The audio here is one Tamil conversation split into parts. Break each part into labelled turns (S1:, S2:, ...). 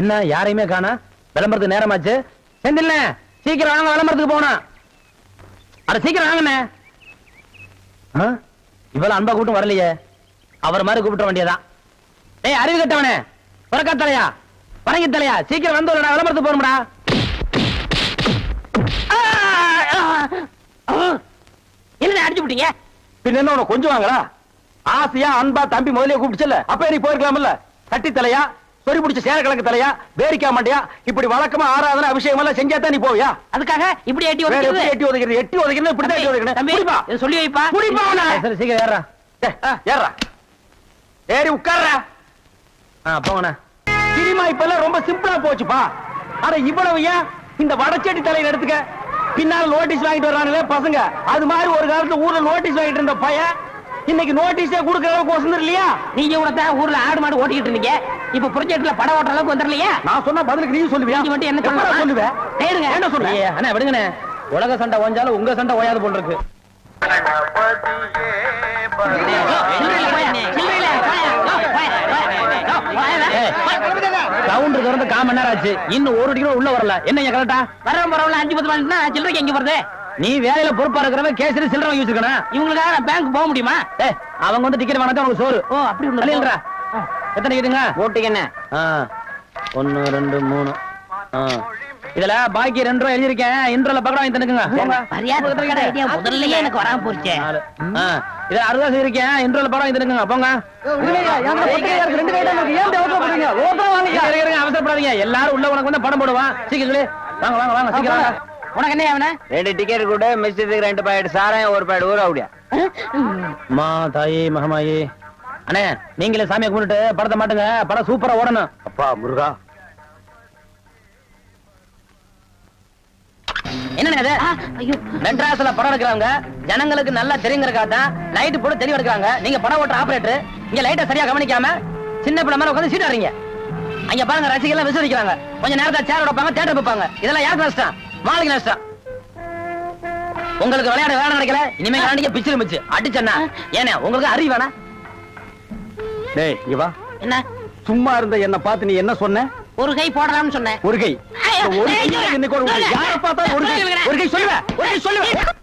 S1: என்ன யாரையுமே காணா? விளம்பரத்துக்கு நேரமாச்சு? செந்தில்ல சீக்கிரம் வாங்க விளம்பரத்துக்கு போன அட சீக்கிரம் வாங்கண்ணே. ஆ? இவ்வளவு அன்பா கூட்டம் வரலையே. அவர் மாதிரி கூப்பிட்ட வேண்டியதான் ஏய் அறிவு கட்டவனே. புறக்கா தலையா பரங்கி தலையா சீக்கிரம் வந்து ஒரு விளம்பரத்துக்கு போகணும்டா.
S2: என்ன அடிச்சு விட்டீங்க
S1: பின்ன என்ன உனக்கு கொஞ்சம் வாங்கடா ஆசையா அன்பா தம்பி முதலே கூப்பிடுச்சல அப்ப நீ போயிருக்கலாம்ல? கட்டி தலையா சொறி பிடிச்ச சேர கிழக்கு தலையா பேரிக்கா மாட்டியா இப்படி வழக்கமா ஆராதனை அபிஷேகம் எல்லாம் செஞ்சா தான் நீ போவியா?
S2: அதுக்காக இப்படி எட்டி ஒதுக்கிறது
S1: எட்டி ஒதுக்கிறது? எட்டி ஒதுக்கிறது இப்படி தான் எட்டி ஒதுக்கணும்.
S2: தம்பி சொல்லி வைப்பா.
S1: புரியுமா சரி சீக்கிரம் ஏறா ஏறா ஏறி உட்கார்றா. ஆ போங்கண்ணா சினிமா இப்ப எல்லாம் ரொம்ப சிம்பிளா போச்சுப்பா. அட இவ்வளவு ஏன் இந்த வடச்செடி தலையில எடுத்துக்க? பின்னால நோட்டீஸ் வாங்கிட்டு வர்றானுங்களே பசங்க. அது மாதிரி ஒரு காலத்துல ஊர்ல நோட்டீஸ் வாங்கிட்டு இருந்த பையன் இன்னைக்கு நோட்டீஸே கொடுக்கற அளவுக்கு வசந்தர் இல்லையா?
S2: நீங்க தான் ஊர்ல ஆடு மாடு ஓட்டிக்கிட்டு இருந்தீங்க. இப்ப ப்ரொஜெக்ட்ல படம் ஓட்டுற அளவுக்கு வந்துடலையா?
S1: நான் சொன்ன பதிலுக்கு நீ சொல்லுவியா?
S2: நீங்க மட்டும் என்ன சொல்லலாம்?
S1: சொல்லுவேன்
S2: தேடுங்க.
S1: என்ன சொல்லுங்க அண்ணா விடுங்கண்ணே. உலக சண்டை ஓஞ்சாலும் உங்க சண்டை ஓயாது போல் இருக்கு கவுண்டர் திறந்து மணி நேரம் ஆச்சு. இன்னும் ஒரு டிக்கெட் உள்ள வரல. என்னங்க கரெக்டா
S2: வரவன் வரவங்கள அஞ்சு பத்து மணினா சில்லறைக்கு எங்க வருது
S1: நீ வேலையில பொறுப்பா இருக்கிறவன் கேசரி சில்லறை வாங்கி வச்சிருக்கணும்.
S2: இவங்களுக்காக நான் பேங்க் போக முடியுமா?
S1: அவங்க வந்து டிக்கெட் வாங்கினா உனக்கு சோறு.
S2: ஓ அப்படி ஒண்ணு.
S1: எத்தனை கேட்டுங்க?
S2: போட்டீங்கன்னு
S1: ஒன்னு ரெண்டு மூணு. இதுல பாக்கி ரெண்டு ரூபா எழுதிருக்கேன் இன்ட்ரோல பக்கம் வாங்கி தந்துக்குங்க.
S2: முதல்லயே எனக்கு வராம போச்சு.
S1: இதுல அறுபதா இருக்கேன் இன்ட்ரோல படம் வாங்கி தந்துக்குங்க. போங்க. அவசரப்படாதீங்க. எல்லாரும் உள்ள உனக்கு வந்து படம் போடுவான் சீக்கிரம். வாங்க வாங்க வாங்க. சீக்கிரம்.
S2: உனக்கு என்ன அவன
S3: ரெண்டு டிக்கெட் கூட மிஸ்டருக்கு ரெண்டு பாக்கெட் சாராயம் ஒரு பாக்கெட் ஊற அப்படியா?
S1: அம்மா தாயி மகமாயி. அண்ணே நீங்களே சாமியை கும்பிட்டு படத்தை மாட்டுங்க. படம் சூப்பரா ஓடணும். அப்பா முருகா.
S2: என்ன இது? ஐயோ.
S1: மெட்ராஸ்ல படம் எடுக்கிறாங்க ஜனங்களுக்கு நல்லா தெரியுங்கிறக்காக லைட் போட்டு தெளிவு எடுக்கிறாங்க. நீங்க படம் ஓட்டுற ஆபரேட்டர் இங்க லைட்டை சரியா கவனிக்காம சின்ன பிள்ளை மாதிரி உட்காந்து சீட்டாடுறீங்க அங்க பாருங்க ரசிகர்கள் விசாரிக்கிறாங்க கொஞ்ச நேரத்தை சேர் வைப்பாங்க தேட்டர் வைப்பாங்க. இதெல்லாம் யாருக்கு நஷ்டம் மாளுக்கு நஷ்டம் உங்களுக்கு விளையாட வேலை நடக்கல இனிமே காண்டிக்க பிச்சு மிச்சு அடிச்சண்ணா ஏனே உங்களுக்கு அறிவு வேணா. டேய் இங்க வா.
S2: என்ன?
S1: சும்மா இருந்த என்ன பார்த்து நீ என்ன சொன்ன?
S2: ஒரு கை போடலாம்னு சொன்னேன்.
S1: ஒரு கை.
S2: ஐயோ,
S1: ஒரு கை.
S2: ஐயோ,
S1: இன்னைக்கு ஒரு கை. யாரை பார்த்தா ஒரு கை? ஒரு கை சொல்லுவேன் ஒரு கை சொல்லுவேன்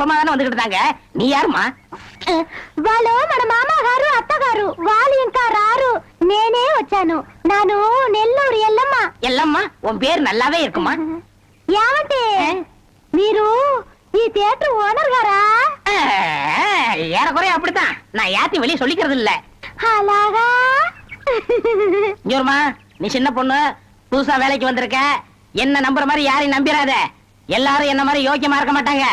S2: சுப்பையா சுப்பமா தானே வந்துகிட்டு இருந்தாங்க நீ யாருமா
S4: వాళ్ళు మన మామగారు అత్తగారు వాళ్ళు ఇంకా రారు నేనే వచ్చాను నాను నెల్లూరు ఎల్లమ్మ
S2: எல்லம்மா உன் பேர் நல்லாவே இருக்குமா
S4: ఏమంటే మీరు ఈ థియేటర్ ఓనర్ గారా
S2: ஆஹ், ஏறக்குறைய அப்படித்தான் நான் யாத்தையும் வெளியே சொல்லிக்கிறது இல்ல
S4: అలాగా
S2: இங்க வருமா நீ சின்ன பொண்ணு புதுசா வேலைக்கு வந்திருக்க என்ன நம்புற மாதிரி யாரையும் நம்பிராத எல்லாரும் என்ன மாதிரி யோக்கியமா இருக்க மாட்டாங்க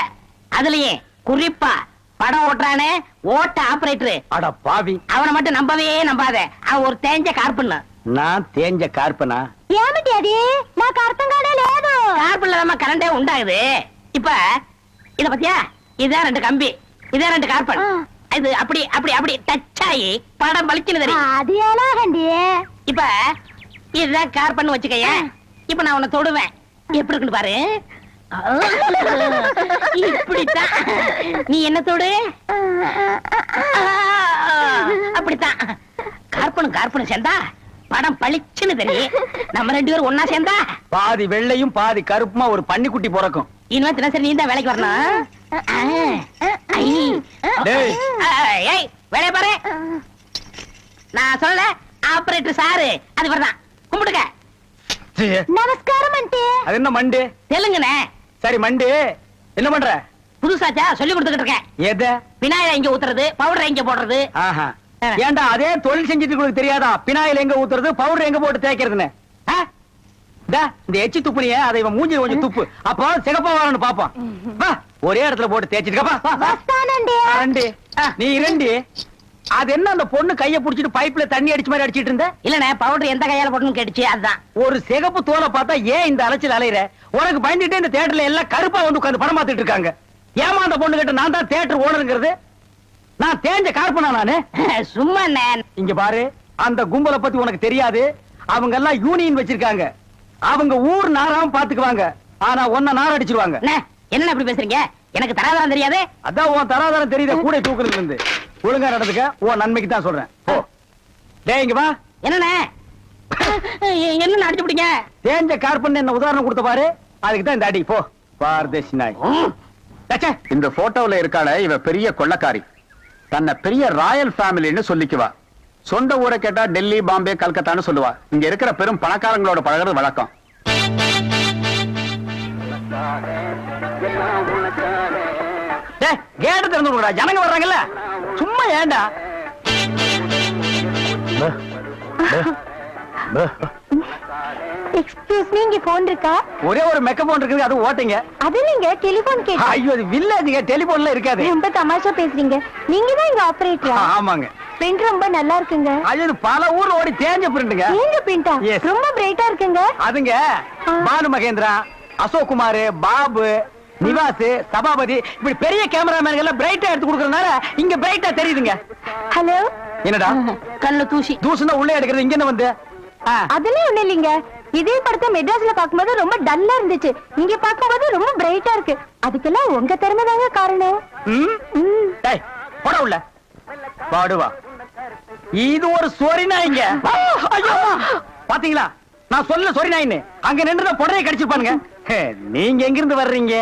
S2: அதுலயே குறிப்பா படம் ஓட்டுறானே ஓட்ட ஆபரேட்டரு
S1: அட பாவி.
S2: அவனை மட்டும் நம்பவே நம்பாத. அவன் ஒரு தேஞ்ச கார்பண்ண.
S1: நான் தேஞ்ச கார்பனா
S4: ஏமிட்டி அது நான் அர்த்தங்காலே லேது
S2: கார்பன்ல நம்ம கரண்டே உண்டாகுது. இப்ப இத பாத்தியா? இதான் ரெண்டு கம்பி. இதான் ரெண்டு கார்பன். இது அப்படி அப்படி அப்படி டச் ஆகி படம் பளிச்சுன்னு தெரியும்.
S4: அது ஏலாகண்டி
S2: இப்ப இதுதான் கார்பன் வச்சுக்கைய இப்ப நான் உன்னை தொடுவேன். எப்படி இருக்குன்னு பாரு. இப்படித்தான். நீ என்ன தொடு? அப்படித்தான். கார்பனும் கார்பனும் சேர்ந்தா படம் பளிச்சுன்னு தெரியும். நம்ம ரெண்டு பேரும் ஒன்னா சேர்ந்தா?
S1: பாதி வெள்ளையும் பாதி கருப்புமா ஒரு பன்னிக்குட்டி பிறக்கும்.
S2: இனிமே தினசரி நீ தான் வேலைக்கு வரணும்? வேலைய பாரு. நான் சொல்ல ஆபரேட்டர் சாரு. அது வரதான் கும்பிடுங்க.
S4: நமஸ்காரம்
S1: அது என்ன மண்டு?
S2: தெலுங்குனே
S1: சரி மண்டி. என்ன பண்ற?
S2: புதுசாச்சா? சொல்லி கொடுத்துக்கிட்டு இருக்கேன்.
S1: எது?
S2: பினாயில எங்க ஊத்துறது? பவுடர் இங்க போடுறது?
S1: ஏண்டா அதே தொழில் செஞ்சுட்டு உங்களுக்கு தெரியாதா? பினாயில் எங்க ஊத்துறது பவுடர் எங்க போட்டு தேய்க்கிறதுன்னு? இந்த எச்சி துப்புனிய அதை இவன் மூஞ்சி கொஞ்சம் துப்பு. அப்போ சிகப்பா வரணும்னு பாப்போம் ஒரே இடத்துல போட்டு
S2: தேய்ச்சிருக்கப்பா
S5: நீ இரண்டு. அது என்ன அந்த பொண்ணு கைய புடிச்சிட்டு பைப்ல தண்ணி அடிச்ச மாதிரி அடிச்சிட்டு இருந்த?
S2: இல்லண்ணே பவுடர் எந்த கையால போடணும்னு கேட்டுச்சு அதுதான்.
S5: ஒரு சிகப்பு தோலை பார்த்தா ஏன் இந்த அலைச்சல் அலையிற? உனக்கு பயந்துட்டு இந்த தியேட்டர்ல எல்லாம் கருப்பா வந்து உட்கார்ந்து படம் பார்த்துட்டு இருக்காங்க. ஏமா அந்த பொண்ணு கிட்ட நான் தான் தியேட்டர் ஓனருங்கிறது நான் தேஞ்ச கார்பனா நானு?
S2: சும்மா
S5: இங்க பாரு அந்த கும்பலை பத்தி உனக்கு தெரியாது. அவங்க எல்லாம் யூனியன் வச்சிருக்காங்க. அவங்க ஊர் நாராம பாத்துக்குவாங்க ஆனா ஒன்ன நார் அடிச்சிருவாங்க.
S2: என்ன இப்படி பேசுறீங்க? எனக்கு தராதரம் தெரியாது.
S5: அதான் உன் தராதரம் தெரியுத கூட தூக்குறதுல இருந்து. ஒழுங்கா நடந்துக்க. உன் நன்மைக்கு தான் சொல்றேன். ஓ டேய் இங்க வா.
S2: என்னண்ணே? என்ன அடிச்சு பிடிங்க?
S5: தேஞ்ச கார்பன் என்ன உதாரணம் கொடுத்த பாரு. அதுக்கு தான் இந்த அடி. போ. பாரதேசி நாய்.
S6: இந்த போட்டோல இருக்காள இவ பெரிய கொள்ளக்காரி. தன்னை பெரிய ராயல் ஃபேமிலின்னு சொல்லிக்குவா. சொந்த ஊரை கேட்டா டெல்லி பாம்பே கல்கத்தான்னு சொல்லுவா. இங்க இருக்கிற பெரும் பணக்காரங்களோட பழகுறது வழக்கம்.
S5: கேட்டு திறந்து விடுடா ஜனங்க வர்றாங்கல்ல. சும்மா ஏன்டா?
S7: எக்ஸ்கியூஸ் மீ இங்க போன் இருக்கா?
S5: ஒரே ஒரு மெக்க போன் இருக்குது அது ஓட்டுங்க.
S7: அது நீங்க டெலிபோன் கேட்டு
S5: ஐயோ அது வில்லேஜுங்க டெலிபோன்ல இருக்காது.
S7: ரொம்ப தமாஷா பேசுறீங்க. நீங்க தான் இங்க ஆபரேட்டரா
S5: ஆமாங்க.
S7: பிரிண்ட் ரொம்ப நல்லா இருக்குங்க.
S5: அது பல ஊர்ல ஓடி தேஞ்ச பிரிண்டுங்க
S7: நீங்க பிரிண்டா. ரொம்ப பிரைட்டா இருக்குங்க.
S5: அதுங்க. பானு மகேந்திரா அசோக் குமார் பாபு நிவாஸ் சபாபதி இப்படி பெரிய கேமராமேன் எல்லாம் பிரைட்டா எடுத்து கொடுக்கறதுனால இங்க பிரைட்டா தெரியுதுங்க.
S7: ஹலோ
S5: என்னடா?
S2: கண்ணு தூசி.
S5: தூசுனா உள்ளே எடுக்கிறது இங்க என்ன வந்து
S7: அதெல்லாம் ஒண்ணு இல்லைங்க. இதே படத்தை மெட்ராஸ்ல பாக்கும்போது ரொம்ப டல்லா இருந்துச்சு. இங்க பாக்கும்போது ரொம்ப பிரைட்டா இருக்கு. அதுக்கெல்லாம் உங்க திறமை தாங்க காரணம்.
S5: போடா உள்ள. பாடுவா. இது ஒரு சொரி நாய்ங்க ஐயோ! பாத்தீங்களா? நான் சொல்ல சொரி நாயின்னு அங்க நின்று புடவை கடிச்சிருப்பானுங்க நீங்க எங்க இருந்து வர்றீங்க?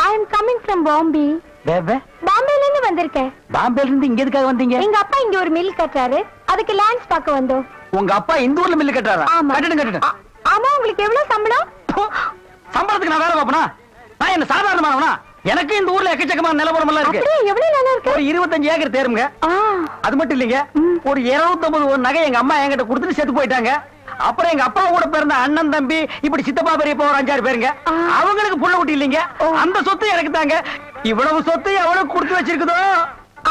S7: I am coming from Bombay
S5: baby
S7: பாம்பேல இருந்து வந்திருக்கேன்.
S5: பாம்பேல இருந்து இங்க எதுக்காக வந்தீங்க?
S7: எங்க அப்பா இங்க ஒரு மில் கட்டுறாரு. அதுக்கு லேண்ட்ஸ் பார்க்க வந்தோம்.
S5: உங்க அப்பா இந்த ஊர்ல மில்லு கட்டுறாரா? கட்டிடும்
S7: ஆ- ஆமா உங்களுக்கு எவ்வளவு சம்பளம்?
S5: சம்பளத்துக்கு நான் வேலை பார்ப்பனா? நான் என்ன சாதாரணமானவனா எனக்கு இந்த ஊர்ல எக்கச்சக்கமான நிலவரம் எல்லாம் இருக்கு
S7: எவ்வளவு நல்லா இருக்கு?
S5: ஒரு இருபத்தஞ்சு ஏக்கர் தேருங்க. அது மட்டும் இல்லைங்க. ஒரு 250 ஒரு நகை எங்க அம்மா என்கிட்ட கொடுத்துட்டு செத்து போயிட்டாங்க. அப்புறம் எங்க அப்பா கூட பிறந்த அண்ணன் தம்பி இப்படி சித்தப்பா பெரியப்பா ஒரு அஞ்சாறு பேருங்க. அவங்களுக்கு புள்ள குட்டி இல்லைங்க. அந்த சொத்து எனக்கு தாங்க. இவ்வளவு சொத்து எவ்வளவு கொடுத்து வச்சிருக்குதோ?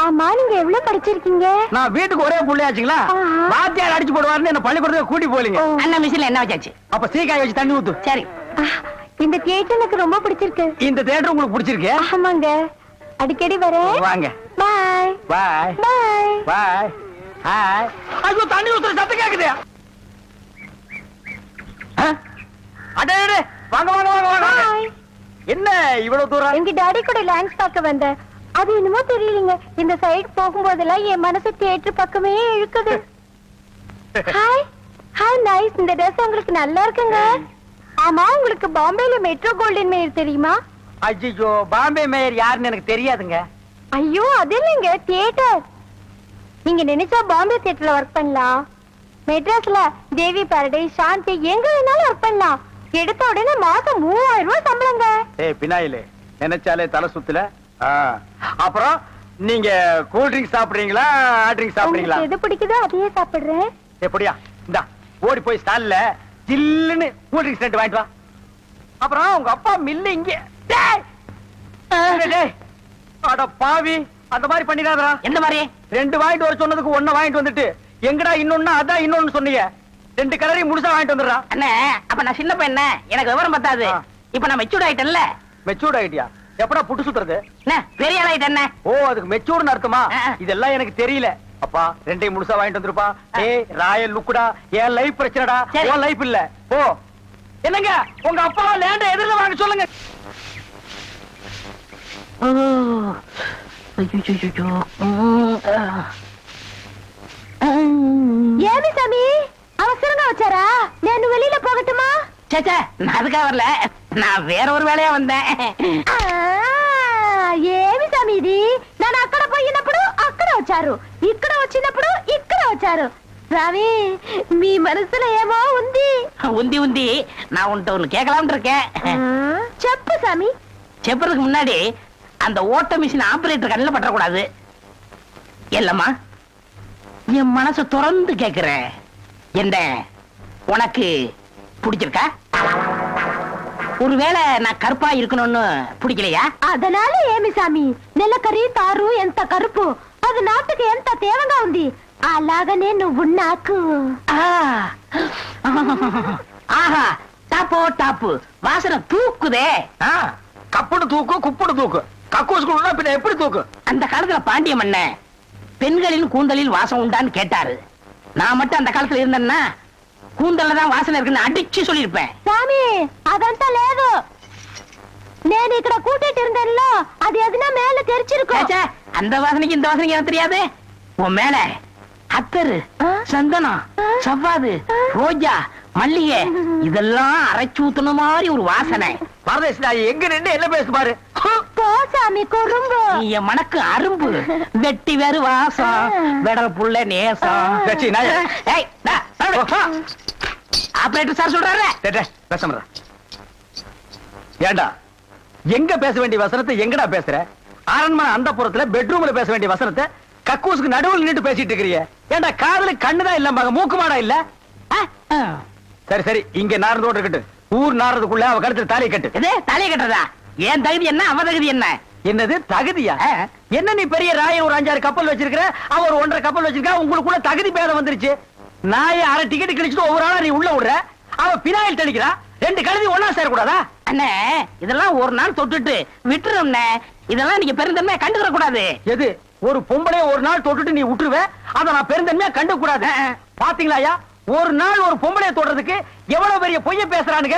S7: ஆமா நீங்க எவ்வளவு படிச்சிருக்கீங்க?
S5: நான் வீட்டுக்கு ஒரே புள்ளையாச்சுங்களா. வாத்தியார் அடிச்சு போடுவாருன்னு என்ன பள்ளிக்கூடத்துக்கு கூட்டி போலீங்க.
S2: அண்ணன் மிஷின்ல என்ன வச்சாச்சு?
S5: அப்ப சீக்காய் வச்சு தண்ணி ஊத்து.
S2: சரி.
S7: இந்த தியேட்டர் எனக்கு ரொம்ப பிடிச்சிருக்கு.
S5: இந்த தேட்டர் உங்களுக்கு பிடிச்சிருக்கு?
S7: ஆமாங்க. அடிக்கடி வரேன்.
S5: வாங்க.
S7: Bye.
S5: Bye.
S7: Bye.
S5: Bye. Hi. ஐயோ தண்ணி ஊத்துற சத்தம் கேக்குது. அடே அடே, வாங்க வாங்க வாங்க வாங்க.
S7: பாய்
S5: என்ன இவ்வளவு தூரம்?
S7: எங்க டாடி கூட லேண்ட்ஸ் பார்க்க வந்தேன். அது என்னமோ தெரியலங்க. இந்த சைடு போகும்போதெல்லாம் என் மனசு தியேட்டர் பக்கமே இழுக்குது. ஹாய் ஹாய் நைஸ் இந்த ட்ரெஸ் உங்களுக்கு நல்லா இருக்குங்க? ஆமா உங்களுக்கு பாம்பேல மெட்ரோ கோல்டன் மேயர் தெரியுமா?
S5: ஐயோ பாம்பே மேயர் யாருன்னு எனக்கு தெரியாதுங்க.
S7: ஐயோ அது இல்லைங்க தியேட்டர் நீங்க நினைச்சா பாம்பே தியேட்டர்ல ஒர்க் பண்ணலாம். மெட்ராஸ்ல தேவி பாரடைஸ் சாந்தி எங்க வேணாலும் ஒர்க் பண்ணலாம். எடுத்த உடனே மாசம் மூவாயிரம் ரூபாய் சம்பளங்க.
S5: ஏய் பினாயிலே நினைச்சாலே தலை சுத்துல. அப்புறம் நீங்க கூல் ட்ரிங்க் சாப்பிடுறீங்களா ஹாட் ட்ரிங்க் சாப்பிடுறீங்களா?
S7: எது பிடிக்குதோ அதையே சாப்பிடுறேன்
S5: எப்படியா இந்தா ஓடி போய் ஸ்டால்ல ஜில்லுன்னு கூல் ட்ரிங்க்ஸ் ரெண்டு வாங்கிட்டு வா. அப்புறம் உங்க அப்பா மில்லு இங்க. அட பாவி அந்த மாதிரி பண்ணிடாதடா.
S2: எந்த மாதிரி?
S5: ரெண்டு வாங்கிட்டு வர சொன்னதுக்கு ஒண்ணு வாங்கிட்டு வந்துட்டு எங்கடா இன்னொன்னு அதான் இன்னொன்னு சொன்னீங்க ரெண்டு கலரையும் முழுசா வாங்கிட்டு வந்துடுறா.
S2: அண்ணே அப்ப நான் சின்ன பையன் எனக்கு விவரம் பத்தாது. இப்ப நான் மெச்சூர்ட் ஆயிட்டேன்ல.
S5: மெச்சூர்ட் ஆயிட்டியா? எப்படா புட்டு சுத்துறது?
S2: என்ன பெரிய ஆள் ஆயிட்டேன்
S5: ஓ அதுக்கு மெச்சூர்னு அர்த்தமா. இதெல்லாம் எனக்கு தெரியல. அப்பா ரெண்டையும் முழுசா வாங்கிட்டு வந்துருப்பா. ஏய் ராயல் லுக்குடா. என் லைஃப் பிரச்சனைடா. உன் லைஃப் இல்ல. ஓ என்னங்க? உங்க அப்பா லேண்ட எதிரில வாங்க சொல்லுங்க.
S7: ஏமி சாமி. அவசரங்க வச்சாரா நான் வெளியில போகட்டுமா
S2: சேச்சே நான் அதுக்காக வரல நான் வேற ஒரு வேலையா வந்தேன்
S7: ఆ, ఏమి స్వామి ఇది నేను అక్కడ పోయినప్పుడు అక్కడ వచ్చారు ఇక్కడ వచ్చినప్పుడు ఇక్కడ వచ్చారు స్వామి మీ మనసులో ఏమో ఉంది
S2: உந்தி உந்தி நான் உன்கிட்ட ஒண்ணு கேட்கலாம்னு இருக்கேன்
S7: ఆ, చెప్పు స్వామి
S2: செப்புறதுக்கு முன்னாடி அந்த ஓட்ட மிஷின் ஆபரேட்டர் கண்ணில் பற்றக்கூடாது இல்லம்மா என் மனசு திறந்து கேக்குறேன் என்ன உனக்கு பிடிச்சிருக்கா ஒருவேளை நான் கருப்பா இருக்கணும்னு பிடிக்கலையா
S7: అదనాల ఏమి సామి నెలకరి తారు ఎంత కరుపు అది నాటుకు ఎంత తేవగా ఉంది అలాగనే నువ్వు నాకు
S2: ஆ. ஆஹா டாப்போ டாப்பு வாசனை தூக்குதே
S5: ஆ, கப்புடு தூக்கு குப்புடு தூக்கு கக்கூசுக்குள்ள பின்ன எப்படி தூக்கு
S2: அந்த காலத்துல பாண்டிய மன்னன் பெண்களின் கூந்தலில் வாசம் உண்டான்னு கேட்டாரு நான் மட்டும் அந்த காலத்துல இருந்தேன்னா கூந்தல்ல தான் வாசனை இருக்குன்னு அடிச்சு சொல்லிருப்பேன்
S7: சாமி అదంతా లేదు నేను ఇక్కడ కూటేటి இருந்தேன்ல அது எதுனா மேல தெரிச்சிருக்கும்
S2: அந்த வாசனைக்கு இந்த வாசனைக்கு எனக்கு தெரியாது. உன் மேல அத்தரு சந்தனம் சவ்வாது ரோஜா மல்லிகை இதெல்லாம் அரைச்சு ஊத்துன மாதிரி ஒரு வாசனை
S5: பரதேசி நான் எங்க நின்று என்ன பேசு பாரு
S7: போ சாமி குறும்பு
S2: நீ என் மனக்கு அரும்பு வெட்டி வேறு வாசம். வெடல் புள்ள நேசம்
S5: கட்சி, நாயே.
S2: ஏய், டா, சாப்பிடு. ஆபரேட்டர் சார் சொல்றாரு
S5: டேய், பேசாம. ஏண்டா எங்க பேச வேண்டிய வசனத்தை எங்கடா பேசுற அரண்மனை அந்த புறத்துல பெட்ரூம்ல பேச வேண்டிய வசனத்தை கக்கூசுக்கு நடுவுல நின்று பேசிட்டு இருக்கிறிய ஏண்டா காதுல கண்ணுதான் இல்லம்பாங்க மூக்கு மாடா இல்ல
S2: ஆ, ஆ.
S5: சரி சரி இங்க நார்ந்தோடு இருக்கட்டும். ஊர் நாரதுக்குள்ள அவ கழுத்துல தாலி கட்டு.
S2: எது? தலையை கட்டுறதா? என் தகுதி என்ன? அவ தகுதி என்ன?
S5: என்னது தகுதியா?
S2: ஆ.
S5: என்ன நீ பெரிய ராயன் ஒரு அஞ்சாறு கப்பல் வச்சிருக்கிற? அவ ஒரு ஒன்றரை கப்பல் வச்சிருக்கா? உங்களுக்குள்ள தகுதி பேதம் வந்துருச்சு. நாயை அரை டிக்கெட் கிழிச்சிட்டு ஒவ்வொரு ஆளா நீ உள்ள விடுற? அவ பினாயில் தெளிக்கிறா? ரெண்டு கழுதி ஒன்னா சேரக்கூடாதா?
S2: அண்ணே இதெல்லாம் ஒரு நாள் தொட்டுட்டு விட்டுரும்ண்ணே. இதெல்லாம் நீங்க பெருந்தன்மையா கண்டுக்கிற கூடாது
S5: எது? ஒரு பொம்பளைய ஒரு நாள் தொட்டுட்டு நீ விட்டுருவ? அத நான் பெருந்தன்மையா கண்டு கூடாது பாத்தீங்களாயா ஒரு நாள் ஒரு பொம்பளைய தொடுறதுக்கு எவ்வளவு பெரிய பொய்ய பேசுறானுங்க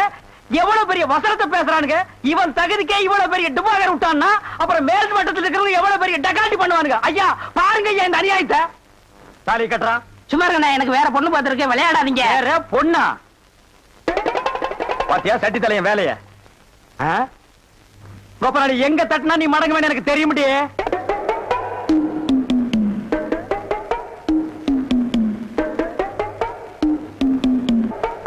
S5: எவ்வளவு பெரிய வசனத்தை பேசுறானுங்க இவன் தகுதிக்கே இவ்வளவு பெரிய டிபாகர் விட்டான்னா அப்புறம் மேல் மட்டத்துல இருக்கிறவங்க எவ்வளவு பெரிய டகாட்டி பண்ணுவானுங்க. ஐயா பாருங்க ஐயா இந்த அநியாயத்தை. தாலி கட்டுறான்
S2: சும்மா எனக்கு வேற பொண்ணு பார்த்திருக்கேன் விளையாடாதீங்க.
S5: வேற பொண்ணா? பாத்தியா சட்டி தலையன் வேலைய எங்க தட்டினா நீ மடங்க எனக்கு தெரிய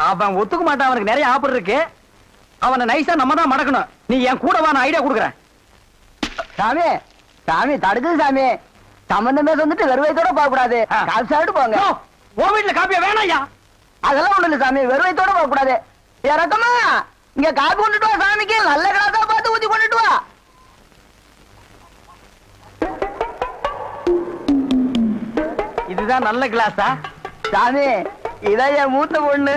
S5: அவன் ஒத்துக்க மாட்டான் அவனுக்கு நிறைய ஆஃபர் இருக்கு. அவனை நைஸா நம்ம தான் மடக்கணும். நீ என் கூட வா நான் ஐடியா கொடுக்குறேன்.
S8: சாமி சாமி தடுக்குது சாமி. சம்பந்தமே வந்துட்டு வெறுவைத்தோட போக கூடாது. காசு சாப்பிட்டு போங்க.
S5: உன் வீட்டுல காப்பியா வேணாம் ஐயா.
S8: அதெல்லாம் ஒண்ணு இல்ல சாமி வெறுவைத்தோட போக கூடாது இறக்கமா இங்க காப்பி கொண்டுட்டு வா சாமிக்கு. நல்ல கிளாஸா பார்த்து ஊத்தி கொண்டுட்டு வா.
S5: இதுதான் நல்ல கிளாஸா
S8: சாமி இதான் என் மூத்த பொண்ணு.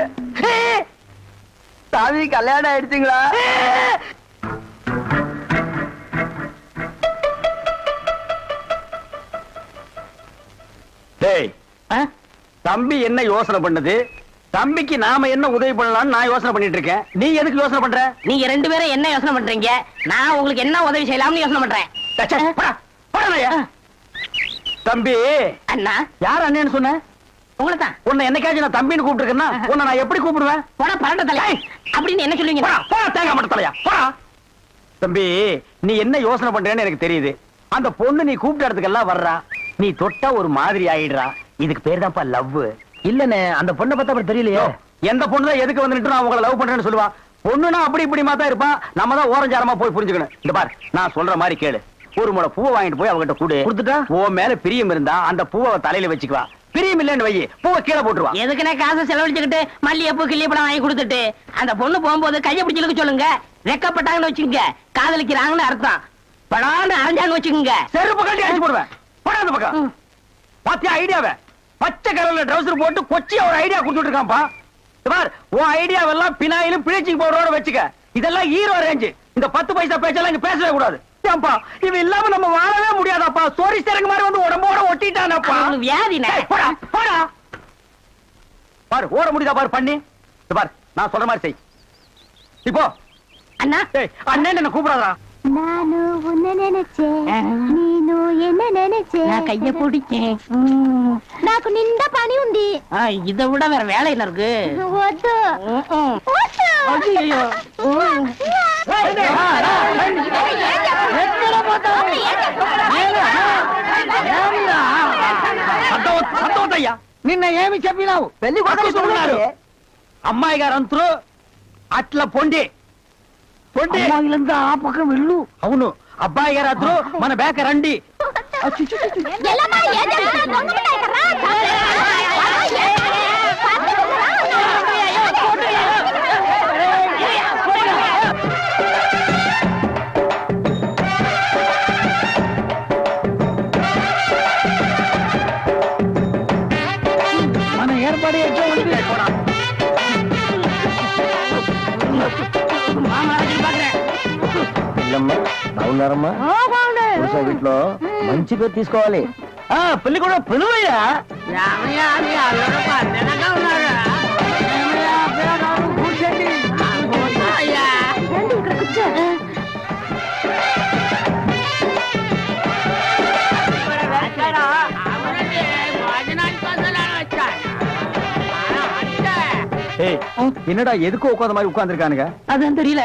S8: சாமி கல்யாணம் ஆயிடுச்சுங்களா?
S5: டேய்? தம்பி என்ன யோசனை பண்ணுது? தம்பிக்கு நாம என்ன உதவி பண்ணலாம்னு நான் யோசனை பண்ணிட்டு இருக்கேன். நீ எதுக்கு யோசனை பண்ற?
S2: நீங்க ரெண்டு பேரும் என்ன யோசனை பண்றீங்க? நான் உங்களுக்கு என்ன உதவி செய்யலாம்னு யோசனை பண்றேன்.
S5: தம்பி
S2: அண்ணா.
S5: யார் அண்ணன்னு சொன்ன?
S2: உங்களை தான்
S5: உன்னை என்னைக்காச்சும் நான் தம்பின்னு கூப்பிட்டுருக்கேன்னா உன்னை நான் எப்படி கூப்பிடுவேன்?
S2: போட பரண்ட தலை அப்படின்னு என்ன சொல்லுவீங்க?
S5: தேங்காய் தலையா. போடா. தம்பி நீ என்ன யோசனை பண்றேன்னு எனக்கு தெரியுது. அந்த பொண்ணு நீ கூப்பிட்ட இடத்துக்கெல்லாம் வர்றா. நீ தொட்டா ஒரு மாதிரி ஆயிடுறா. இதுக்கு பேர் தான்ப்பா லவ் இல்லனே அந்த பொண்ணை பார்த்தா அப்புறம் தெரியலையே. எந்த பொண்ணு தான் எதுக்கு வந்துட்டு நான் உங்களை லவ் பண்றேன்னு சொல்லுவா? பொண்ணுனா அப்படி இப்படி தான் இருப்பான் நம்ம தான் ஓரஞ்சாரமா போய் புரிஞ்சுக்கணும். இந்த பார் நான் சொல்ற மாதிரி கேளு. ஒரு முளை பூவை வாங்கிட்டு போய் அவகிட்ட கொடு. கொடுத்துட்டா? உன் மேல பிரியம் இருந்தா அந்த பூவை தலையில வச்சுக்குவா. பிரியம் இல்லைன்னு வை பூவை கீழே போட்டுருவா.
S2: எதுக்குனே காசை செலவழிச்சுக்கிட்டு மல்லிகைப்பூ கிள்ளிப்பழம் வாங்கி கொடுத்துட்டு அந்த பொண்ணு போகும்போது கையை பிடிச்சிருக்க சொல்லுங்க. வெக்கப்பட்டாங்கன்னு வச்சுக்கோங்க. காதலிக்கிறாங்கன்னு அர்த்தம். படான்னு அரைஞ்சான்னு வச்சுக்கோங்க.
S5: செருப்பு கட்டி அடிச்சு போடுவேன். போடா அந்த பக்கம். பாத்தியா ஐடியாவை? பச்சை கலர்ல ட்ரௌசர் போட்டு கொச்சியா ஒரு ஐடியா கொடுத்துட்டு இருக்கான்ப்பா பார் உன் ஐடியாவெல்லாம் பினாயிலும் பிளீச்சிங் பவுடரோட வச்சுக்க. இதெல்லாம் ஹீரோ ரேஞ்சு இந்த பத்து பைசா பேச்செல்லாம் இங்க பேசவே கூடாது. ஏன்பா இவன் இல்லாம நம்ம வாழவே முடியாதாப்பா. சோரி சரக்கு மாதிரி வந்து உடம்போட ஒட்டிட்டானப்பா.
S2: அவனுக்கு வியாதினே
S5: ஏய், போடா போடா. பாரு ஓட முடியுதா பாரு பண்ணி. இது பாரு நான் சொல்ற மாதிரி செய். இப்போ.
S2: அண்ணா.
S5: ஏய் அண்ணன் என்ன கூப்பிடாதா
S7: நானு உன்ன நினைச்சேன் நீனு என்ன நினைச்சேன்
S2: நான் கைய பிடிச்சேன்
S7: నాకు నిండా పని ఉంది
S2: இதை விட வேற வேலை என்ன இருக்கு
S7: వద్దు
S2: ம்ம்.
S7: వద్దు
S2: ஐயையோ. ம்.
S5: అయ్యా నిన్న ఏమి చెప్పినావు పెళ్లి కొడుకున్నారు అమ్మాయి గారు అంతరు అట్లా పొండి
S2: ఆ వెళ్ళు.
S5: అవును. అబ్బాయి గారు అద్దరు మన బేక రండి. బాగున్నారమ్మా పురుష వీటిలో మంచి పేరు తీసుకోవాలి ఆ పెళ్లి కూడా పిలువయ్యా
S2: రామయ్య అది అల్లరి పన్నెనగా ఉన్నాడు ఏమయ్య, పిల్లగాడు కూర్చోండి. ఆ, కూర్చో అయ్యా.
S7: రండి, ఇక్కడ కూర్చో.
S2: వచ్చాడా? అవునండి, భోజనానికి వదలని వచ్చాడు. ఆ, అంతే.
S5: ஏய் என்னடா எதுக்கு உட்காந்த மாதிரி உட்கார்ந்துருக்கானுங்க
S2: அதான் தெரியல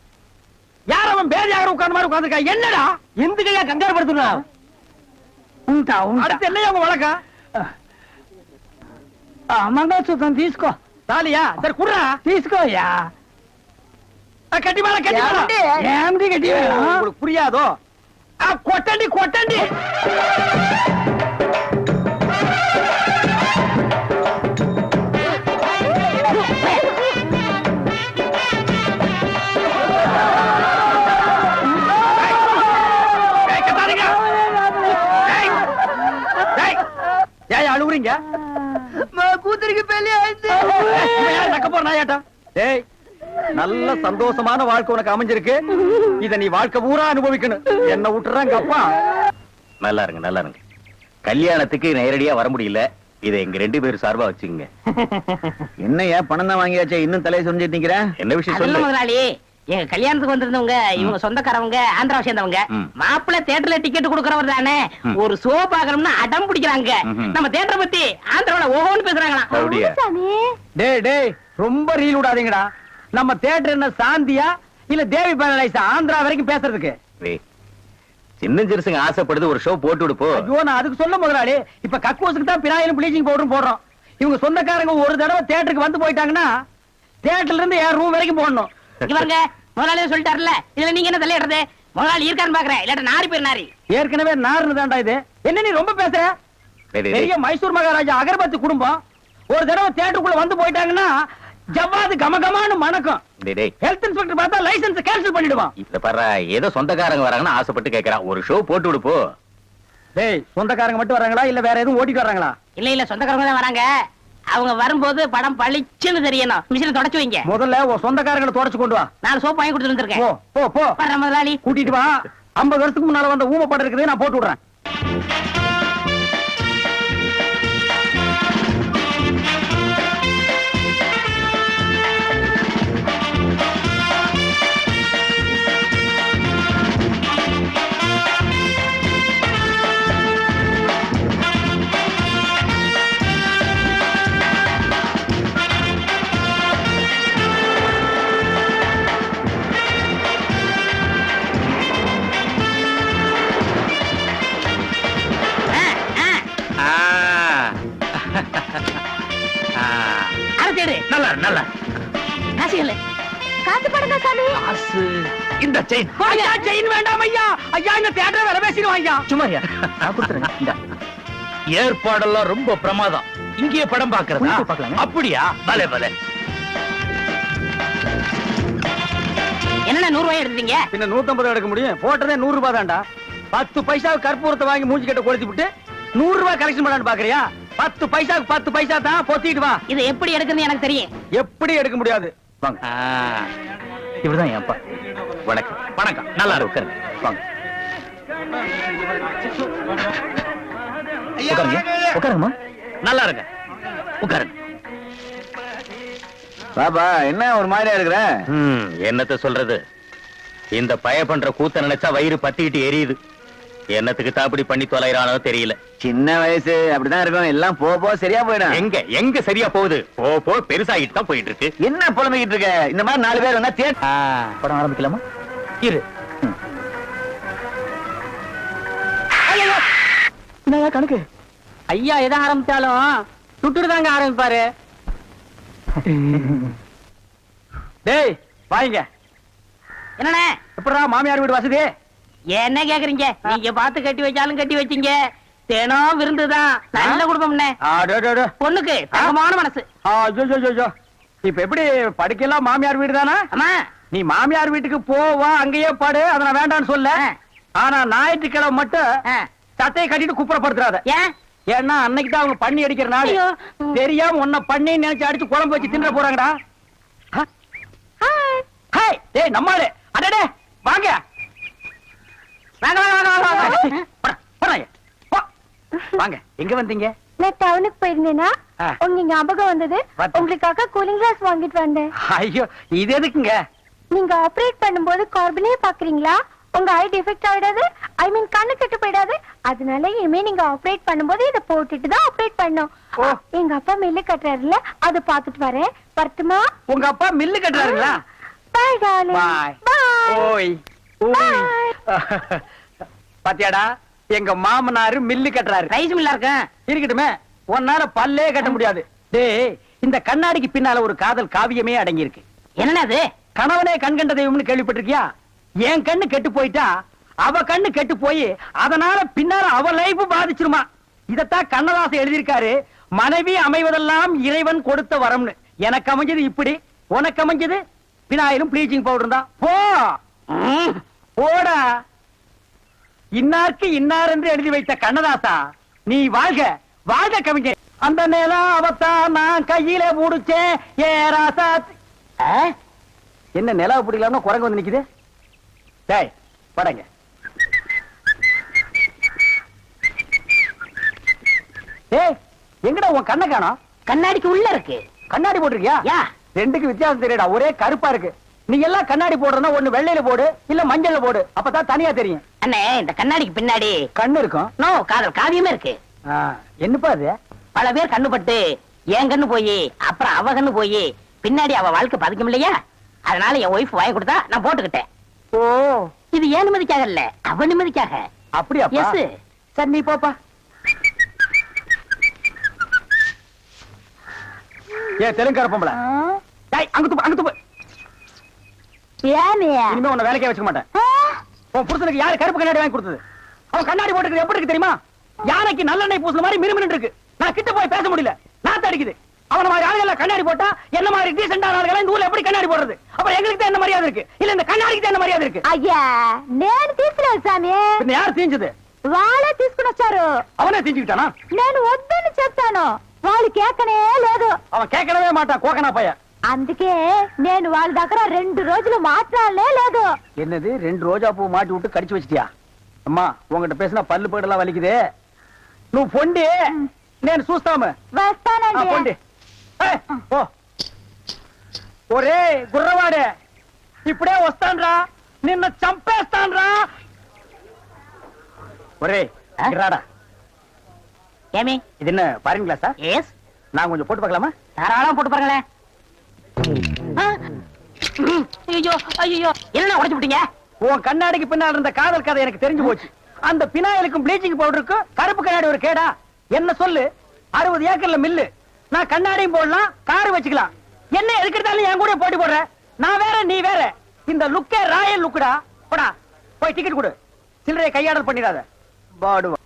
S5: யார் அவன் பேதியாக உட்கார்ந்த மாதிரி உட்கார்ந்துருக்கா என்னடா எந்துக்கையா கங்காரு படுத்துனா
S2: ఉంటా ఉంటా
S5: அடுத்து என்னையா உங்க வழக்கா
S2: మంగళసూత్రం తీసుకో
S5: தாலியா சரி குடுறா
S2: తీసుకోయ్యా
S5: ஆ, கட்டி மேல கட்டி மேல
S2: ఏమిటి గట్టి
S5: உங்களுக்கு புரியாதோ ஆ, கொட்டண்டி கொட்டண்டி ஏய், அழுகுறீங்க
S8: మా కూతురికి పెళ్లి అయింది
S5: இவன் யாரு நக்க போற நாயாட்டம்? டேய் நல்ல சந்தோஷமான வாழ்க்கை உனக்கு அமைஞ்சிருக்கு இத நீ வாழ்க்கை பூரா அனுபவிக்கணும் என்ன விட்டுறாங்க அப்பா
S1: நல்லா இருங்க நல்லா இருங்க கல்யாணத்துக்கு நேரடியா வர முடியல இதை எங்க ரெண்டு பேரும் சார்பா வச்சுக்கோங்க
S6: என்னையா பணம் தான் வாங்கியாச்சே இன்னும் தலையை சொல்லிட்டு நிக்கிற
S1: என்ன விஷயம்
S2: அதெல்லாம்
S1: சொல்லு
S2: முதலாளி எங்க கல்யாணத்துக்கு வந்திருந்தவங்க இவங்க சொந்தக்காரவங்க ஆந்திராவை சேர்ந்தவங்க. மாப்பிள்ளை தியேட்டர்ல டிக்கெட் கொடுக்கறவர் தானே. ஒரு ஷோ பாக்கணும்னு அடம் பிடிக்கிறாங்க. நம்ம தியேட்டரை பத்தி ஆந்திராவில ஓஹோன்னு பேசுறாங்களாம்.
S5: டேய் டேய் ரொம்ப ரீல் விடாதீங்கடா. நம்ம தியேட்டர் என்ன சாந்தியா இல்ல தேவி பேரலைஸ் ஆந்திரா வரைக்கும் பேசுறதுக்கு.
S1: சின்ன சிறுசுங்க ஆசைப்படுது ஒரு ஷோ போட்டு விடு போ.
S5: ஐயோ நான் அதுக்கு சொல்ல முதலாளி. இப்ப கக்கூசுக்கு தான் பினாயிலும் ப்ளீச்சிங் பவுடரும் போடுறோம். இவங்க சொந்தக்காரங்க ஒரு தடவை தியேட்டருக்கு வந்து போயிட்டாங்கன்னா தியேட்டர்ல இருந்து என் ரூம் வரைக்கும் போடணும்.
S2: இவங்க முதலாளியே சொல்லிட்டாருல இதுல நீங்க என்ன தலையிடுறது முதலாளி இருக்கான்னு பாக்குறேன். இல்லாட்ட நாரி பேர் நாரி.
S5: ஏற்கனவே நார்னு தான்டா இது. என்ன நீ ரொம்ப பேசுற பெரிய. மைசூர் மகாராஜா அகர்பத்தி குடும்பம். ஒரு தடவை தியேட்டருக்குள்ள வந்து போயிட்டாங்கன்னா ஜவ்வாது கமகமான்னு மணக்கும். ஹெல்த் இன்ஸ்பெக்டர் பார்த்தா லைசென்ஸ் கேன்சல் பண்ணிடுவான்.
S1: இத பாரு ஏதோ சொந்தக்காரங்க வராங்கன்னு ஆசைப்பட்டு கேக்குறான். ஒரு ஷோ போட்டு விடு போ.
S5: டேய் சொந்தக்காரங்க மட்டும் வராங்களா? இல்ல வேற எதுவும் ஓட்டிட்டு வராங்களா?
S2: இல்ல இல்ல சொந்தக்காரங்க தான் வராங்க. அவங்க வரும்போது படம் பளிச்சுன்னு தெரியணும். மிஷினை தொடச்சு வைங்க.
S5: முதல்ல உன் சொந்தக்காரங்களை தொடச்சு கொண்டு வா.
S2: நாலு சோப்பு வாங்கி கொடுத்துட்டு
S5: போ
S2: வந்திருக்கேன்.
S5: போ போ
S2: வர்ற முதலாளி.
S5: கூட்டிட்டு வா. 50 வருஷத்துக்கு முன்னால வந்த ஊம படம் இருக்குது நான் போட்டு விடுறேன். ஐயா
S1: சும்மா இருயா. நான் கொடுத்துறேன் இந்தா. ஏற்பாடெல்லாம் ரொம்ப பிரமாதம். இங்கேயே படம் பாக்குறதா. அப்படியா? பலே பலே.
S2: என்னண்ணா நூறு ரூபாய் எடுத்தீங்க
S5: பின்ன நூத்தம்பது எடுக்க முடியும். போட்டதே நூறு ரூபாய் தான்டா. பத்து பைசாவுக்கு கற்பூரத்தை வாங்கி மூஞ்சி கட்ட கொளுத்தி விட்டு நூறு ரூபாய் கலெக்ஷன் பண்ணலான்னு பாக்குறியா? பத்து பைசாவுக்கு பத்து பைசா தான் பொத்திட்டு வா.
S2: இது எப்படி எடுக்குன்னு எனக்கு தெரியும்.
S5: எப்படி எடுக்க முடியாது?
S1: வாங்க. இவர்தான் என் அப்பா. வணக்கம். வணக்கம். நல்லா இருக்கு வாங்க. உட்காருங்கம்மா. நல்லா இருங்க உட்காருங்க.
S8: பாப்பா என்ன ஒரு மாதிரியா இருக்கிற?
S1: ம், என்னத்த சொல்றது? இந்த பய பண்ற கூத்த நினைச்சா வயிறு பத்திக்கிட்டு எரியுது. என்னத்துக்கு தாப்படி பண்ணி தொலைறானோ தெரியல.
S8: சின்ன வயசு அப்படிதான் இருக்கும். எல்லாம் போ போ சரியா போயிடும்.
S1: எங்க எங்க சரியா போகுது? போ போ பெருசாகிட்டு தான் போயிட்டு இருக்கு
S8: என்ன புலம்பிக்கிட்டு இருக்க? இந்த மாதிரி நாலு பேர் வந்தா தேட்
S1: படம் ஆரம்பிக்கலாமா? இரு.
S5: கணக்கு?
S2: ஐயா எதை ஆரம்பிச்சாலும் சுட்டுட்டு தாங்க ஆரம்பிப்பாரு.
S5: டேய் வாங்க.
S2: என்னண்ணே?
S5: எப்படா மாமியார் வீடு வசதி?
S2: என்ன கேக்குறீங்க? நீங்க பார்த்து கட்டி வச்சாலும் கட்டி வச்சீங்க. தினம் விருந்துதான். நல்ல
S5: ஆடோடோடோ.
S2: பொண்ணுக்கு தங்கமான மனசு.
S5: இப்ப எப்படி படுக்கலாம் மாமியார் வீடு தானா நீ மாமியார் வீட்டுக்கு போவா அங்கேயே பாடு. அதை நான் வேண்டாம்னு சொல்ல. ஆனா ஞாயிற்றுக்கிழமை மட்டும் சட்டையை கட்டிட்டு குப்புறப்படுத்துறாத.
S2: ஏன்?
S5: ஏன்னா அன்னைக்கு தான் அவங்க பண்ணி அடிக்கிற நாள். தெரியாம உன்னை பண்ணி நினைச்சு அடிச்சு குழம்பு வச்சு தின்ற போறாங்கடா?
S7: ஹாய்.
S5: டேய் நம்மாளு. அடடே வாங்க. வாங்க வாங்க வாங்க எங்க வந்தீங்க?
S7: நான் டவுனுக்கு போயிருந்தேனா. உங்க ஞாபகம் வந்தது?
S5: வந்து.
S7: உங்களுக்காக கூலிங் கிளாஸ் வாங்கிட்டு வந்தேன்.
S5: ஐயோ இது எதுக்குங்க?
S7: நீங்க ஆபரேட் பண்ணும்போது கார்பனே பாக்குறீங்களா? உங்க ஐ டிஃபெக்ட் ஆயிடாது? ஐ மீன் கண்ணு கெட்டு போயிடாது? அதனால இனிமே நீங்க ஆபரேட் பண்ணும்போது இத போட்டுட்டு தான் ஆபரேட் பண்ணும்.
S5: ஓ.
S7: எங்க அப்பா மில்லு கட்டுறாருல அதை பாத்துட்டு வரேன். வரட்டுமா
S5: உங்க அப்பா மில்லு கட்டுறாருங்களா?
S7: பாய் டார்லிங்
S5: பாய் ஓய் ஓய். பாத்தியாடா எங்க மாமனாரு மில்லு கட்டுறாரு.
S2: ரைஸ் மில்லா இருக்கேன்
S5: இருக்கட்டுமே உன்னால பல்லே கட்ட முடியாது. டேய் இந்த கண்ணாடிக்கு பின்னால ஒரு காதல் காவியமே அடங்கி இருக்கு
S2: என்னண்ணே அது
S5: கணவனே கண் கண்ட தெய்வம்னு கேள்விப்பட்டிருக்கியா? என் கண்ணு கெட்டு போயிட்டா அவ கண்ணு கெட்டு போய் அதனால பின்னால அவ லைஃப் பாதிச்சிருமா? இதத்தான் கண்ணதாசன் எழுதியிருக்காரு மனைவி அமைவதெல்லாம் இறைவன் கொடுத்த வரம்னு. எனக்கு அமைஞ்சது இப்படி. உனக்கு அமைஞ்சது? பினாயிலும் ப்ளீச்சிங் பவுடர் தான். போ! போடா. இன்னார்க்கு இன்னார் என்று எழுதி வைத்த கண்ணதாசா நீ வாழ்க. வாழ்க கவிஞர் அந்த நிலம் அவத்தான் நான் கையில முடிச்சேன் ஏ ராசா என்ன நிலவு பிடிக்கலாம்னு குரங்கு வந்து நிக்குது? டேய் படங்க. ஏய் எங்கடா உன் கண்ணை காணோம்?
S2: கண்ணாடிக்கு உள்ள இருக்கு.
S5: கண்ணாடி போட்டிருக்கியா?
S2: யா.
S5: ரெண்டுக்கு வித்தியாசம் தெரியடா ஒரே கருப்பா இருக்கு. நீ எல்லாம் கண்ணாடி போடுறதுனா ஒண்ணு வெள்ளையில போடு இல்ல மஞ்சள்ல போடு. அப்பதான் தனியா தெரியும்.
S2: அண்ணே இந்த கண்ணாடிக்கு பின்னாடி
S5: கண்ணு இருக்கும்.
S2: நோ காதல் காவியமே இருக்கு.
S5: என்னப்பா அது?
S2: பல பேர் கண்ணு பட்டு என் கண்ணு போய் அப்புறம் அவ கண்ணு போய் பின்னாடி அவ வாழ்க்கை பதிக்கும் இல்லையா? அதனால என் ஒய்ஃப் வாங்கி கொடுத்தா நான் போட்டுக்கிட்டேன்.
S5: ஓ.
S2: இது ஏன் நிம்மதிக்காக இல்ல? அவ நிம்மதிக்காக.
S5: அப்படியாப்பா?
S2: Yes.
S5: சரி நீ போப்பா. ஏ தெலுங்கார பொம்பளை டேய் அங்க துப்பு அங்க துப்பு
S7: ஏமியா
S5: இனிமே உன்னை வேலைக்கே வச்சுக்க மாட்டேன் உன் புருஷனுக்கு யாரு கருப்பு கண்ணாடி வாங்கி கொடுத்தது அவன் கண்ணாடி போட்டுக்கிறது எப்படி இருக்கு தெரியுமா யானைக்கு நல்லெண்ணெய் பூசுன மாதிரி மிருமின்னு இருக்கு நான் கிட்ட போய் பேச முடியல நாத்து அடிக்குது அவன மாதிரி ஆளுகளை கண்ணாடி போட்டா என்ன மாதிரி டீசென்டான ஆளுகளை இந்த ஊர்ல எப்படி கண்ணாடி போடுறது அப்ப எங்களுக்கு தான் என்ன மரியாதை இருக்கு இல்ல இந்த கண்ணாடிக்கு தான் என்ன மரியாதை இருக்கு
S7: అయ్యా నేను తీసుకురాను సామి
S5: பின்ன யார் தீஞ்சது
S7: వాళ్ళే తీసుకుని వచ్చారు
S5: அவனே தீஞ்சுக்கிட்டானா
S7: నేను వద్దని చెప్తాను వాళ్ళు కేకనే లేదు
S5: அவன் கேட்கவே மாட்டான் கோக்கனா பையன்
S7: అందుకే నేను వాళ్ళ దగ్గర రెండు రోజులు మాట్లాడలే లేదు
S5: என்னது ரெண்டு ரோஜா பூ மாட்டி விட்டு கடிச்சு வச்சிட்டியா அம்மா உங்ககிட்ட பேசினா பல்லு போயிடலாம் வலிக்குது నువ్వు పొండి నేను చూస్తాము ఆ,
S7: వస్తానండి
S5: పొండి ఏయ్, పో ఒరే గుర్రవాడే ఇప్పుడే వస్తాన్రా నిన్న చంపేస్తాన్రా ఒరే
S2: ఆ?
S5: రాడా
S2: ஏமி
S5: இது என்ன பாருங்க கிளாஸா
S2: எஸ்
S5: நான் கொஞ்சம் போட்டு பார்க்கலாமா?
S2: தாராளம் போட்டு பாருங்களேன் ஐயோ ஐயோ என்ன உடைச்சு விட்டீங்க?
S5: உன் கண்ணாடிக்கு பின்னால் இருந்த காதல் கதை எனக்கு தெரிஞ்சு போச்சு. அந்த பினாயிலுக்கும் ப்ளீச்சிங் பவுடருக்கும் கருப்பு கண்ணாடி ஒரு கேடா. என்ன சொல்லு? அறுபது ஏக்கர்ல மில்லு. நான் கண்ணாடியும் போடலாம் கார் வச்சுக்கலாம். என்ன எதுக்கிட்டாலும் என் கூட போட்டி போடுற? நான் வேற நீ வேற. இந்த லுக்கே ராயல் லுக்குடா போடா போய் டிக்கெட் கொடு. சில்லறைய கையாடல் பண்ணிடாத. பாடுவா.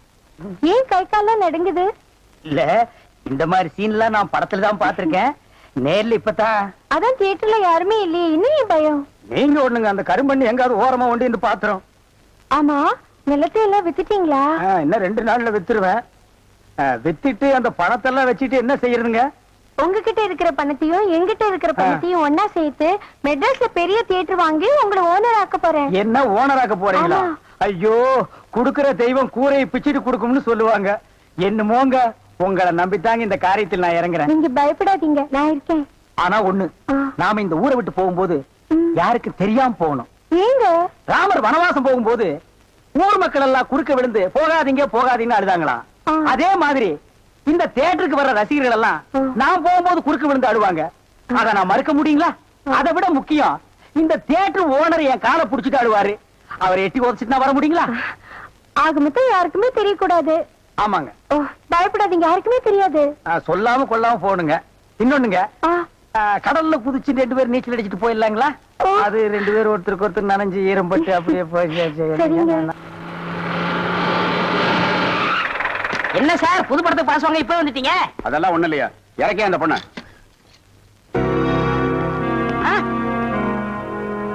S7: ஏன் கை கால்லாம் நடுங்குது?
S5: இல்ல இந்த மாதிரி சீன்லாம் நான் படத்துல தான் பாத்திருக்கேன் நேர்ல இப்பதான்
S7: அதான் தியேட்டர்ல யாருமே இல்லையே இன்னும் பயம்?
S5: நீங்க ஒண்ணுங்க அந்த கரும்பண்ணி எங்காவது ஓரமா ஒண்டி பாத்துறோம்
S7: ஆமா நிலத்தை எல்லாம் வித்துட்டீங்களா
S5: இன்னும் ரெண்டு நாள்ல வித்துருவேன். வித்துட்டு அந்த பணத்தெல்லாம் வச்சுட்டு என்ன செய்யறதுங்க?
S7: உங்ககிட்ட இருக்கிற பணத்தையும் என்கிட்ட இருக்கிற பணத்தையும் ஒன்னா சேர்த்து மெட்ராஸ்ல பெரிய தியேட்டர் வாங்கி உங்களை ஓனர் ஆக்க போறேன்.
S5: என்ன ஓனராக்க போறீங்களா?
S7: ஆமா.
S5: ஐயோ குடுக்கிற தெய்வம் கூரையை பிச்சிட்டு கொடுக்கும்னு சொல்லுவாங்க. என்னமோங்க உங்களை நம்பித்தாங்க இந்த காரியத்தில் நான் இறங்குறேன்.
S7: நீங்க பயப்படாதீங்க நான் இருக்கேன்.
S5: ஆனா ஒண்ணு. நாம இந்த ஊரை விட்டு போகும்போது. யாருக்கு தெரியாம போகணும்.
S7: ஏங்க?
S5: ராமர் வனவாசம் போகும்போது ஊர் மக்கள் எல்லாம் குறுக்க விழுந்து போகாதீங்க போகாதீங்கன்னு அழுதாங்களாம். அதே மாதிரி இந்த தியேட்டருக்கு வர்ற ரசிகர்கள் எல்லாம். நான் போகும்போது குறுக்க விழுந்து அழுவாங்க. அத நான் மறுக்க முடியுங்களா? அதை விட முக்கியம் இந்த தியேட்டர் ஓனர் என் காலை புடிச்சிட்டு அழுவாரு. அவரை எட்டி உதச்சிட்டு வர முடியுங்களா?
S7: ஆக மொத்தம் யாருக்குமே தெரியக்கூடாது.
S5: ஆமாங்க.
S7: பயப்படாதீங்க யாருக்குமே தெரியாது.
S5: சொல்லாம கொள்ளாம போகணுங்க. இன்னொன்னுங்க கடல்ல குதிச்சு ரெண்டு பேரும் நீச்சல் அடிச்சிட்டு போயிடலாங்களா. அது ரெண்டு பேரும் ஒருத்தருக்கு ஒருத்தர் நனைஞ்சு ஈரம்பட்டு அப்படியே போய்.
S2: என்ன சார் புது படத்துக்கு பாஸ் வாங்க இப்ப வந்துட்டீங்க?
S6: அதெல்லாம் ஒண்ணு இல்லையா? இறக்கே அந்த பொண்ணு?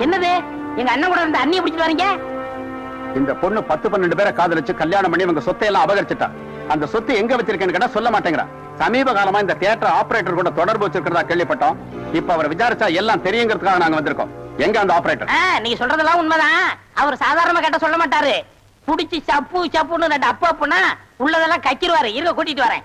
S2: என்னது? எங்க அண்ணன் கூட இருந்த அண்ணியை பிடிச்சிட்டு வரீங்க?
S6: இந்த பொண்ணு பத்து பன்னெண்டு பேரை காதலிச்சு கல்யாணம் பண்ணி இவங்க சொத்தை எல்லாம் அபகரிச்சுட்டா. அந்த சொத்து எங்க வச்சிருக்கேன்னு கேட்டா சொல்ல மாட்டேங்கிறா. சமீப காலமா இந்த தியேட்டர் ஆபரேட்டர் கூட தொடர்பு வச்சிருக்கிறதா கேள்விப்பட்டோம். இப்ப அவரை விசாரிச்சா எல்லாம் தெரியுங்கிறதுக்காக நாங்க வந்திருக்கோம். எங்க அந்த ஆபரேட்டர்
S2: நீங்க சொல்றதெல்லாம் உண்மைதான். அவர் சாதாரணமா கேட்ட சொல்ல மாட்டாரு. புடிச்சு சப்பு சப்புன்னு ரெண்டு அப்பு அப்புனா உள்ளதெல்லாம் கக்கிருவாரு. இருக்க கூட்டிட்டு வரேன்.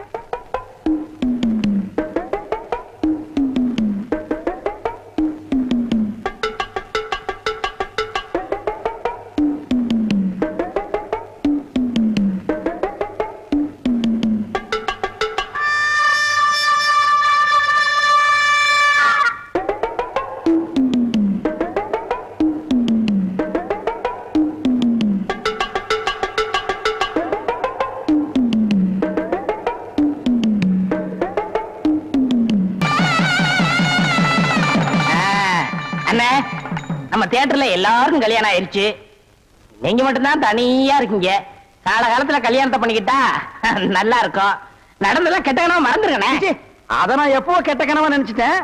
S2: நம்ம தியேட்டர்ல எல்லாருக்கும் கல்யாணம் ஆயிருச்சு. நீங்க மட்டும்தான் தனியா இருக்கீங்க. காலகாலத்துல கல்யாணத்தை பண்ணிக்கிட்டா நல்லா இருக்கும். நடந்தெல்லாம் கெட்டகனமா மறந்துருங்கண்ணே
S5: அத நான் எப்போ கெட்ட கனவா நினைச்சிட்டேன்.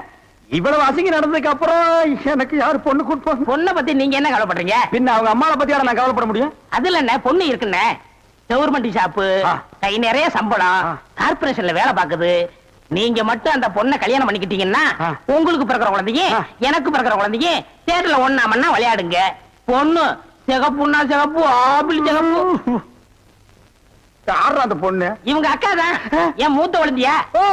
S5: இவ்வளவு அசிங்க நடந்ததுக்கு அப்புறம் எனக்கு யாரு பொண்ணு கொடுப்பாங்க
S2: பொண்ணை பத்தி நீங்க என்ன கவலைப்படுறீங்க?
S5: பின்ன அவங்க அம்மாவை பத்தியாட நான் கவலைப்பட முடியும்?
S2: அதுல என்ன பொண்ணு இருக்குண்ணே. Government shop. கை நிறைய சம்பளம். கார்பரேஷன்ல வேலை பாக்குது நீங்க மட்டும் அந்த பொண்ணை கல்யாணம் பண்ணிக்கிட்டீங்கன்னா. உங்களுக்கு பிறக்கிற குழந்தைங்க
S5: ஆ.
S2: எனக்கு பிறக்கிற குழந்தைங்க தேட்டர்ல ஒண்ணா மண்ணா விளையாடுங்க. பொண்ணு சிகப்புன்னா சிகப்பு ஆப்பிள் சிகப்பு.
S5: யாரா அந்த பொண்ணு?
S2: இவங்க அக்கா தான் என் மூத்த குழந்தையா?
S5: ஓ.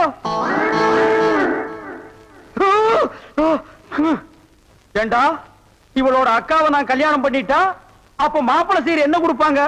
S5: ஏண்டா இவளோட அக்காவை நான் கல்யாணம் பண்ணிட்டா அப்ப மாப்பிள்ளை சீர் என்ன கொடுப்பாங்க?